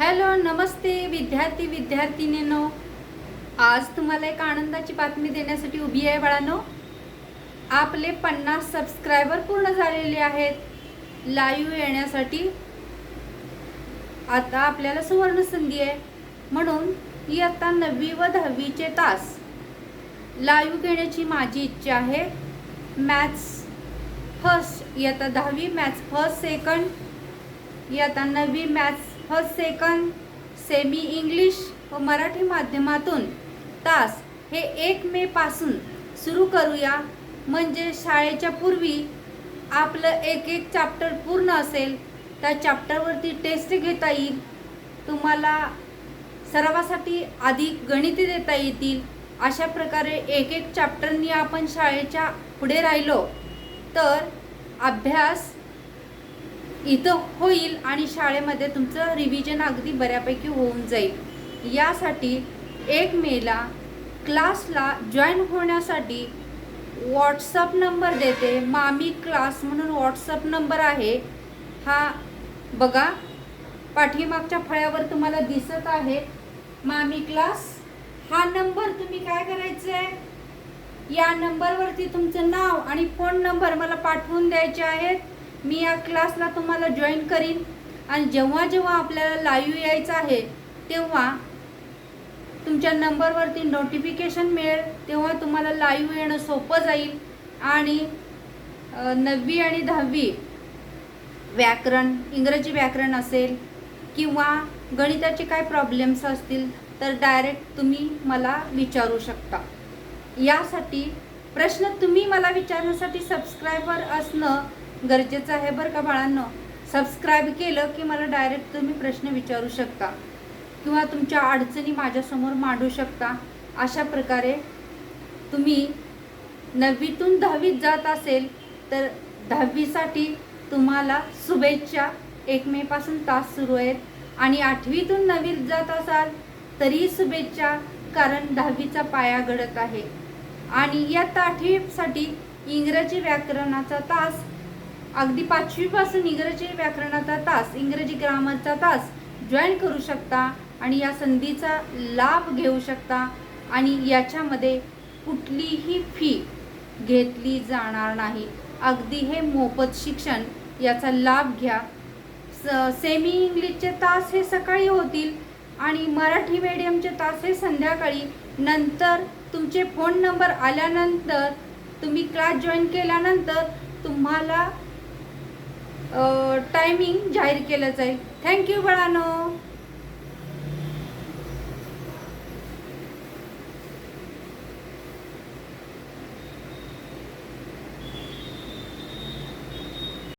Hello नमस्ते विद्यार्थी विद्यार्थिनीनो. आज तुम्हाला एक आनंदाची बातमी देण्यासाठी उभी आहे बाळानो. आपले पन्नास सबस्क्रायबर पूर्ण झालेले आहेत. लाईव्ह येण्यासाठी आता आपल्याला सुवर्ण संधी आहे. म्हणून ही आता नववी व दहावीचे तास. लाईव्ह घेण्याची माझी इच्छा आहे. मॅथ्स फर्स्ट इयत्ता दहावी मॅथ्स फर्स्ट सेकंड इयत्ता नववी maths first second semi English व मराठी माध्यमातून तास हे एक मे पासून सुरू करूया. म्हणजे शाळेच्या पूर्वी आपलं एक एक चॅप्टर पूर्ण असेल त्या चॅप्टरवरती टेस्ट घेता येईल. तुम्हाला सरावासाठी अधिक गणिते देता येतील. अशा प्रकारे एक एक चॅप्टरनी आपण शाळेच्या पुढे राहिलो. तर अभ्यास इथं होईल आणि शाळेमध्ये तुमचं रिव्हिजन अगदी बऱ्यापैकी होऊन जाईल. यासाठी एक मेला क्लासला जॉईन होण्यासाठी व्हॉट्सअप नंबर देते. मामी क्लास म्हणून व्हॉट्सअप नंबर आहे. हा बघा पाठीमागच्या फळ्यावर तुम्हाला दिसत आहे. मामी क्लास हा नंबर तुम्ही काय करायचं आहे या नंबरवरती तुमचं नाव आणि फोन नंबर मला पाठवून द्यायचे आहेत. मी या क्लासला तुम्हाला जॉईन करीन. आणि जेव्हा जेव्हा आपल्याला लाईव्ह यायचं आहे तेव्हा तुमच्या नंबरवरती नोटिफिकेशन मिळेल. तेव्हा तुम्हाला लाईव्ह येणं सोपं जाईल. आणि नववी आणि दहावी व्याकरण इंग्रजी व्याकरण असेल किंवा गणिताचे काय प्रॉब्लेम्स असतील तर डायरेक्ट तुम्ही मला विचारू शकता. यासाठी प्रश्न तुम्ही मला विचारण्यासाठी सबस्क्रायबर असणं गरजेचं आहे बरं का बाळांनो? सबस्क्राईब केलं की मला डायरेक्ट तुम्ही प्रश्न विचारू शकता. किंवा तुमच्या अडचणी माझ्यासमोर मांडू शकता. अशा प्रकारे तुम्ही नववीतून दहावीत जात असेल तर दहावीसाठी तुम्हाला शुभेच्छा. एक मेपासून तास सुरू आहेत. आणि आठवीतून नववीत जात असाल तरी शुभेच्छा कारण दहावीचा पाया घडत आहे. आणि या आठवीसाठी इंग्रजी व्याकरणाचा तास अगदी पाचवीपासून इंग्रजी व्याकरणाचा तास इंग्रजी ग्रामरचा तास जॉईन करू शकता आणि या संधीचा लाभ घेऊ शकता आणि याच्यामध्ये कुठलीही फी घेतली जाणार नाही. अगदी हे मोफत शिक्षण याचा लाभ घ्या. स सेमी इंग्लिशचे तास हे सकाळी होतील आणि मराठी मीडियमचे तास हे संध्याकाळी. नंतर तुमचे फोन नंबर आल्यानंतर तुम्ही क्लास जॉईन केल्यानंतर तुम्हाला टायमिंग जाहीर केलं जाईल थँक्यू बाळानो.